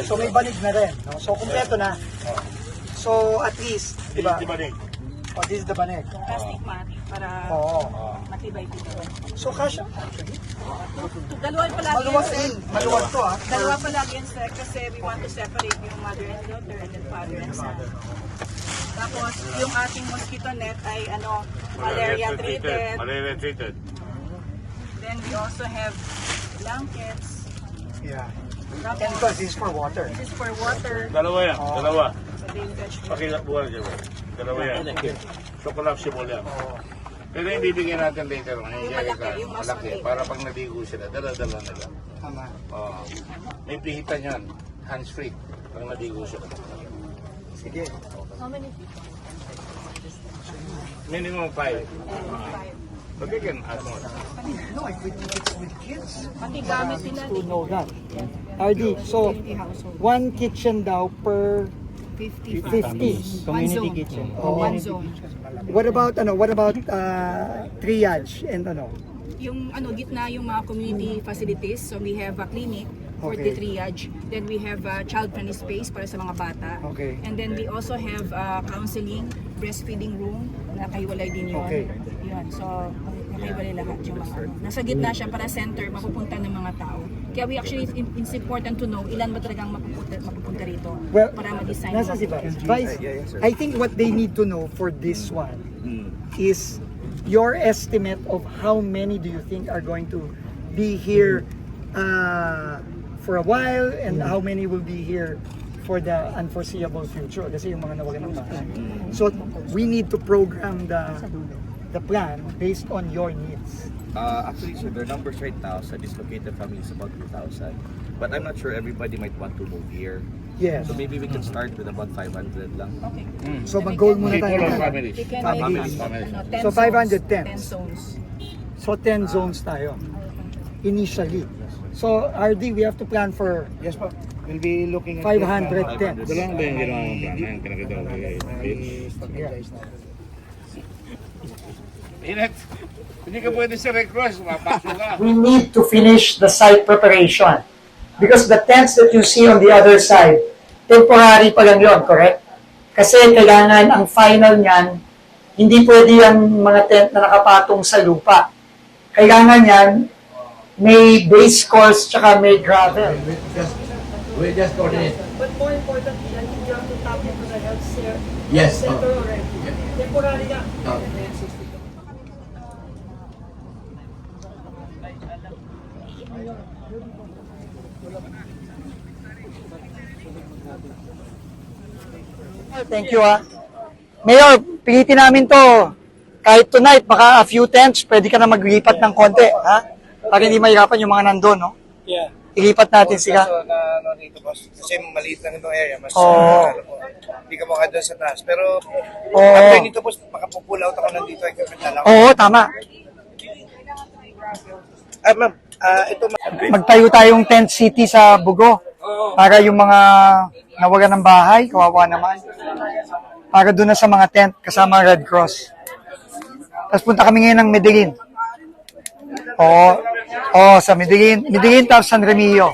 So may banig na rin. No? So kumpleto na. So at least, di ba? Di ba? Oh, this is the banig. plastic mat para Oo. matibay-tibay. So kasha. Actually, Dalawa palagi maluwag din. Maluwag to ah. Dalawa palagi yan, sir, kasi we want to separate yung mother and daughter and then father and son. Tapos, yung ating mosquito net ay ano, malaria treated. Malaria treated. Then we also have blankets. Yeah. Tapos, Chemicals this is for water. this is for water. Dalawa yan, dalawa. They catch Pakita buwan siya ba? Dalawa yan. So collapsible yan. Pero yung bibigyan natin later on, yung malaki, yung malaki, para pag naligo sila, dala-dala nila. Tama. Oo. may pihitan yan, hands-free, pag naligo sila. Sige. Minimum five. But they can add more. No, I think it's with kids. Pati gamit nila. To know that. RD, so one kitchen daw per 50 50. Community kitchen. One zone. What about ano? What about uh, triage and ano? Yung ano, gitna yung mga community facilities. So we have a clinic for Okay. the triage. Then we have a child-friendly space para sa mga bata. Okay. And then we also have a counseling, breastfeeding room, nakahiwalay din yun. Okay. Yun. So, nakahiwalay lahat yung mga ano. Nasa gitna siya para center, mapupunta ng mga tao. Kaya we actually, it's important to know ilan ba talagang mapupunta, mapupunta rito Well, para ma-design. nasa si Vice. Vice, I think what they need to know for this one is your estimate of how many do you think are going to be here uh, for a while and how many will be here for the unforeseeable future kasi yung mga nawagan ng bahay. So we need to program the the plan based on your needs. Uh, actually, sir, their numbers right now sa dislocated family is about 2,000. But I'm not sure everybody might want to move here. Yes. So maybe we can start with about 500 lang. Okay. So mag-goal muna tayo. People or families? We can Families. ano, 10 So, 500 zones. tents. 10 zones. So 10 zones tayo initially. So RD, we have to plan for Yes po. We'll be looking at 500 tents. Dalawang ba yung ginawa mong plan? Ayun, kinakita ko kay strategize. Inet, hindi ka pwede sa Red Cross, mapasok ka. we need to finish the site preparation. Because the tents that you see on the other side, temporary pa lang yun, correct? Kasi kailangan ang final niyan, hindi pwede yung mga tent na nakapatong sa lupa. Kailangan yan, may base course tsaka may gravel. We just, we just coordinate. But more importantly, I think you have to tap into the health care Yes. center oh. already. Temporary lang. Oh. Thank you ah. Mayor, pilitin namin to. Kahit tonight, baka a few tents, pwede ka na maglipat ng konti, ha? Para hindi mahirapan yung mga nandun, no? Yeah. Ilipat natin sila. Kaso na ano dito boss, kasi maliit lang itong area, mas Oo. po, hindi ka maka doon sa taas. Pero Oo. after nito boss, makapupull out ako nandito, ay kapit na lang. Oo, tama. Ah ma'am, ah ito ma'am. Magtayo tayong tent city sa Bugo. Para yung mga nawagan ng bahay, kawawa naman. Para doon na sa mga tent, kasama Red Cross. Tapos punta kami ngayon ng Medellin. Oo. Oo, sa Medellin. Medellin tapos San Remillo.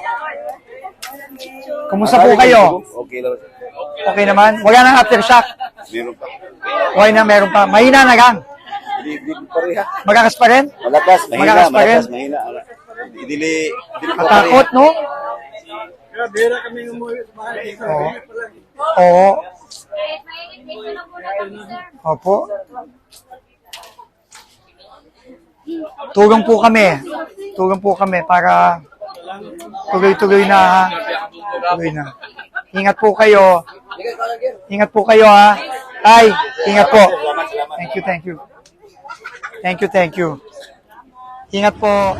Kumusta po kayo? Okay lang. Okay naman? Wala nang aftershock? Meron pa. Okay na, meron pa. Mahina na ha. Magakas pa rin? Malakas, mahina, Malakas pa rin? malakas, mahina. Dili, dili Matakot, no? Oo. Oo. Opo. Tulong po kami. Tulong po kami para tuloy-tuloy na. Tuloy na. Ingat po kayo. Ingat po kayo ha. Ay, ingat po. Thank you, thank you. Thank you, thank you. Ingat po.